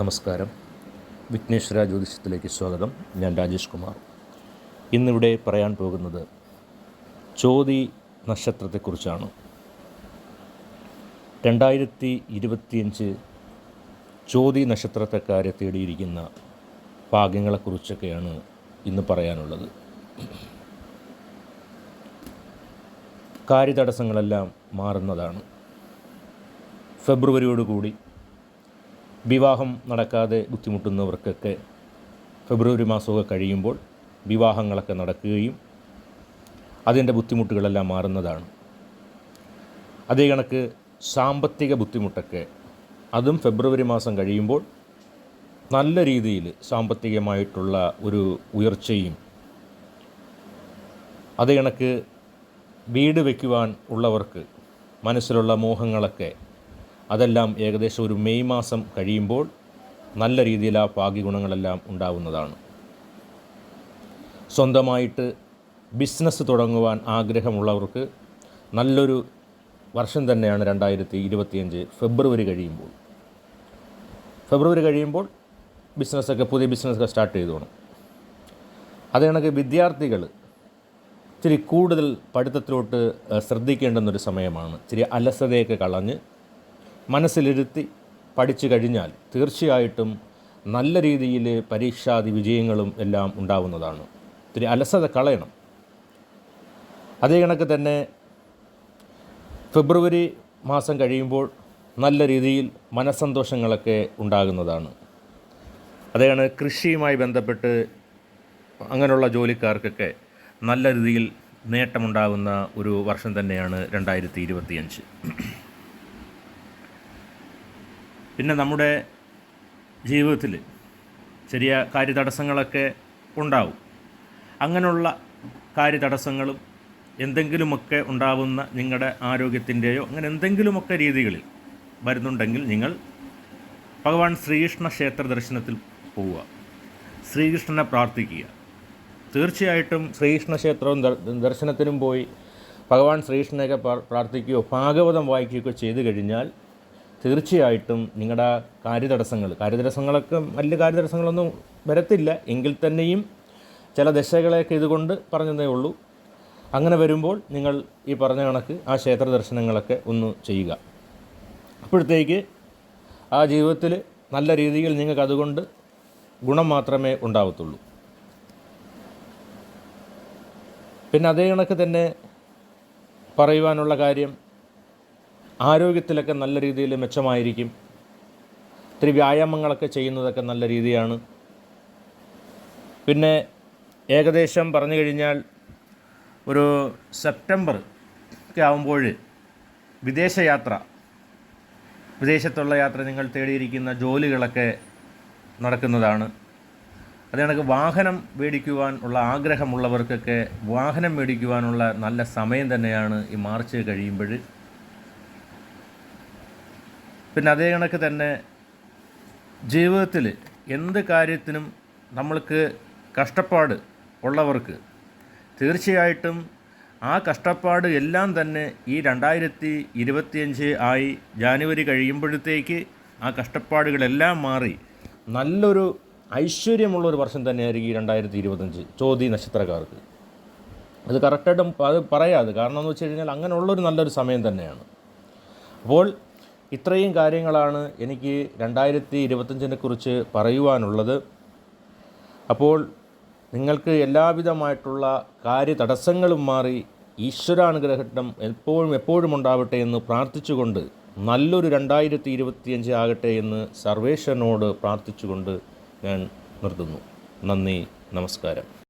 നമസ്കാരം. വിഘ്നേശ്വര ജ്യോതിഷത്തിലേക്ക് സ്വാഗതം. ഞാൻ രാജേഷ് കുമാർ. ഇന്നിവിടെ പറയാൻ പോകുന്നത് ചോതി നക്ഷത്രത്തെക്കുറിച്ചാണ്. രണ്ടായിരത്തി ഇരുപത്തിയഞ്ച് ചോതി നക്ഷത്രത്തെക്കാരെ തേടിയിരിക്കുന്ന ഭാഗ്യങ്ങളെക്കുറിച്ചൊക്കെയാണ് ഇന്ന് പറയാനുള്ളത്. കാര്യതടസ്സങ്ങളെല്ലാം മാറുന്നതാണ്. ഫെബ്രുവരിയോടുകൂടി വിവാഹം നടക്കാതെ ബുദ്ധിമുട്ടുന്നവർക്കൊക്കെ ഫെബ്രുവരി മാസമൊക്കെ കഴിയുമ്പോൾ വിവാഹങ്ങളൊക്കെ നടക്കുകയും അതിന്റെ ബുദ്ധിമുട്ടുകളെല്ലാം മാറുന്നതാണ്. അതേ കണക്ക് സാമ്പത്തിക ബുദ്ധിമുട്ടൊക്കെ അതും ഫെബ്രുവരി മാസം കഴിയുമ്പോൾ നല്ല രീതിയിൽ സാമ്പത്തികമായിട്ടുള്ള ഒരു ഉയർച്ചയും അതേ കണക്ക് വീട് വയ്ക്കുവാൻ ഉള്ളവർക്ക് മനസ്സിലുള്ള മോഹങ്ങളൊക്കെ അതെല്ലാം ഏകദേശം ഒരു മെയ് മാസം കഴിയുമ്പോൾ നല്ല രീതിയിൽ ആ ഭാഗ്യഗുണങ്ങളെല്ലാം ഉണ്ടാവുന്നതാണ്. സ്വന്തമായിട്ട് ബിസിനസ് തുടങ്ങുവാൻ ആഗ്രഹമുള്ളവർക്ക് നല്ലൊരു വർഷം തന്നെയാണ് രണ്ടായിരത്തി ഇരുപത്തിയഞ്ച് ഫെബ്രുവരി കഴിയുമ്പോൾ. ഫെബ്രുവരി കഴിയുമ്പോൾ ബിസിനസ്സൊക്കെ പുതിയ ബിസിനസ്സൊക്കെ സ്റ്റാർട്ട് ചെയ്തോണം. അത് കണക്ക് വിദ്യാർത്ഥികൾ ഇച്ചിരി കൂടുതൽ പഠിത്തത്തിലോട്ട് ശ്രദ്ധിക്കേണ്ടുന്നൊരു സമയമാണ്. ഇച്ചിരി അലസതയൊക്കെ കളഞ്ഞ് മനസ്സിലിരുത്തി പഠിച്ചു കഴിഞ്ഞാൽ തീർച്ചയായിട്ടും നല്ല രീതിയിൽ പരീക്ഷാതി വിജയങ്ങളും എല്ലാം ഉണ്ടാവുന്നതാണ്. ഇത്തിരി അലസത കളയണം. അതേ കണക്ക് തന്നെ ഫെബ്രുവരി മാസം കഴിയുമ്പോൾ നല്ല രീതിയിൽ മനസ്സന്തോഷങ്ങളൊക്കെ ഉണ്ടാകുന്നതാണ്. അതേയാണ് കൃഷിയുമായി ബന്ധപ്പെട്ട് അങ്ങനെയുള്ള ജോലിക്കാർക്കൊക്കെ നല്ല രീതിയിൽ നേട്ടമുണ്ടാകുന്ന ഒരു വർഷം തന്നെയാണ് രണ്ടായിരത്തി ഇരുപത്തിയഞ്ച്. പിന്നെ നമ്മുടെ ജീവിതത്തിൽ ചെറിയ കാര്യതടസ്സങ്ങളൊക്കെ ഉണ്ടാവും. അങ്ങനെയുള്ള കാര്യതടസ്സങ്ങളും എന്തെങ്കിലുമൊക്കെ ഉണ്ടാവുന്ന നിങ്ങളുടെ ആരോഗ്യത്തിന്റെയോ അങ്ങനെ എന്തെങ്കിലുമൊക്കെ രീതികളിൽ വരുന്നുണ്ടെങ്കിൽ നിങ്ങൾ ഭഗവാൻ ശ്രീകൃഷ്ണ ക്ഷേത്ര ദർശനത്തിൽ പോവുക. ശ്രീകൃഷ്ണനെ പ്രാർത്ഥിക്കുക. തീർച്ചയായിട്ടും ശ്രീകൃഷ്ണ ക്ഷേത്രവും ദർശനത്തിനും പോയി ഭഗവാൻ ശ്രീകൃഷ്ണനെയൊക്കെ പ്രാർത്ഥിക്കുകയോ ഭാഗവതം വായിക്കുകയൊക്കെ ചെയ്തു കഴിഞ്ഞാൽ തീർച്ചയായിട്ടും നിങ്ങളുടെ കാര്യതടസ്സങ്ങൾ കാര്യതടസ്സങ്ങളൊക്കെ വലിയ കാര്യതടസ്സങ്ങളൊന്നും വരത്തില്ല. എങ്കിൽ തന്നെയും ചില ദശകളെയൊക്കെ ഇതുകൊണ്ട് പറഞ്ഞതേ ഉള്ളൂ. അങ്ങനെ വരുമ്പോൾ നിങ്ങൾ ഈ പറഞ്ഞ കണക്ക് ആ ക്ഷേത്ര ദർശനങ്ങളൊക്കെ ഒന്ന് ചെയ്യുക. അപ്പോഴത്തേക്ക് ആ ജീവിതത്തിൽ നല്ല രീതിയിൽ നിങ്ങൾക്ക് അതുകൊണ്ട് ഗുണം മാത്രമേ ഉണ്ടാവത്തുള്ളൂ. പിന്നെ അതേ കണക്ക് തന്നെ പറയുവാനുള്ള കാര്യം ആരോഗ്യത്തിലൊക്കെ നല്ല രീതിയിൽ മെച്ചമായിരിക്കും. ഒത്തിരി വ്യായാമങ്ങളൊക്കെ ചെയ്യുന്നതൊക്കെ നല്ല രീതിയാണ്. പിന്നെ ഏകദേശം പറഞ്ഞു കഴിഞ്ഞാൽ ഒരു സെപ്റ്റംബർ ഒക്കെ ആകുമ്പോൾ വിദേശയാത്ര വിദേശത്തുള്ള യാത്ര നിങ്ങൾ തേടിയിരിക്കുന്ന ജോലികളൊക്കെ നടക്കുന്നതാണ്. അത് കണക്ക് വാഹനം മേടിക്കുവാൻ ഉള്ള ആഗ്രഹമുള്ളവർക്കൊക്കെ വാഹനം മേടിക്കുവാനുള്ള നല്ല സമയം തന്നെയാണ് ഈ മാർച്ച് കഴിയുമ്പോൾ. പിന്നെ അതേ കണക്ക് തന്നെ ജീവിതത്തിൽ എന്ത് കാര്യത്തിനും നമ്മൾക്ക് കഷ്ടപ്പാട് ഉള്ളവർക്ക് തീർച്ചയായിട്ടും ആ കഷ്ടപ്പാട് എല്ലാം തന്നെ ഈ രണ്ടായിരത്തി ഇരുപത്തിയഞ്ച് ആയി ജാനുവരി കഴിയുമ്പോഴത്തേക്ക് ആ കഷ്ടപ്പാടുകളെല്ലാം മാറി നല്ലൊരു ഐശ്വര്യമുള്ളൊരു വർഷം തന്നെയായിരിക്കും ഈ രണ്ടായിരത്തി ഇരുപത്തഞ്ച് ചോതി നക്ഷത്രക്കാർക്ക്. അത് കറക്റ്റായിട്ടും അത് പറയാതെ കാരണം എന്ന് വെച്ച് കഴിഞ്ഞാൽ അങ്ങനെയുള്ളൊരു നല്ലൊരു സമയം തന്നെയാണ്. അപ്പോൾ ഇത്രയും കാര്യങ്ങളാണ് എനിക്ക് രണ്ടായിരത്തി ഇരുപത്തഞ്ചിനെ കുറിച്ച് പറയുവാനുള്ളത്. അപ്പോൾ നിങ്ങൾക്ക് എല്ലാവിധമായിട്ടുള്ള കാര്യ തടസ്സങ്ങളും മാറി ഈശ്വരാനുഗ്രഹം എപ്പോഴും എപ്പോഴും ഉണ്ടാവട്ടെ എന്ന് പ്രാർത്ഥിച്ചുകൊണ്ട് നല്ലൊരു രണ്ടായിരത്തി ഇരുപത്തിയഞ്ച് ആകട്ടെ എന്ന് സർവേശ്വരനോട് പ്രാർത്ഥിച്ചുകൊണ്ട് ഞാൻ നിർത്തുന്നു. നന്ദി നമസ്കാരം.